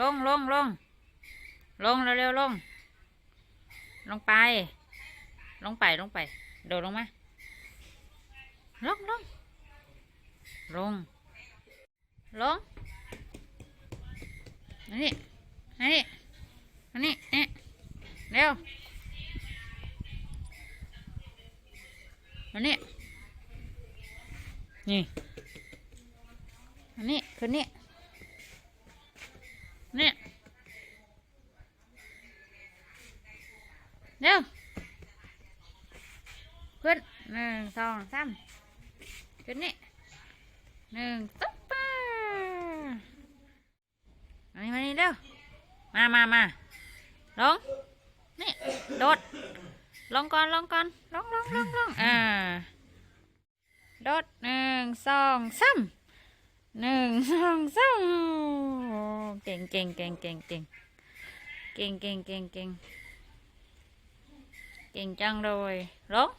ลงลงลงลงเร็วๆลง ลงไป ลงไปลงไป โดดลงมา ลงลงลง ลงอันนี้อันนี้อันนี้นี่เร็วอันนี้นี่อันนี้คืนนี้นี่ เร็วขึ้นหนึ่งสองสามขึ้นนี่หนึ่งตุ๊บป้าอันนี้มานี่เร็วมามามาลงนี่โดดลงก่อนลงก่อนลงลงลงลงอ่าโดดหนึ่งสองสามหนึ่งสองสามเก่งเก่งเก่งเก่งเก่งเก่งเก่งเก่งเก่ง chèn chân rồi. Rốt.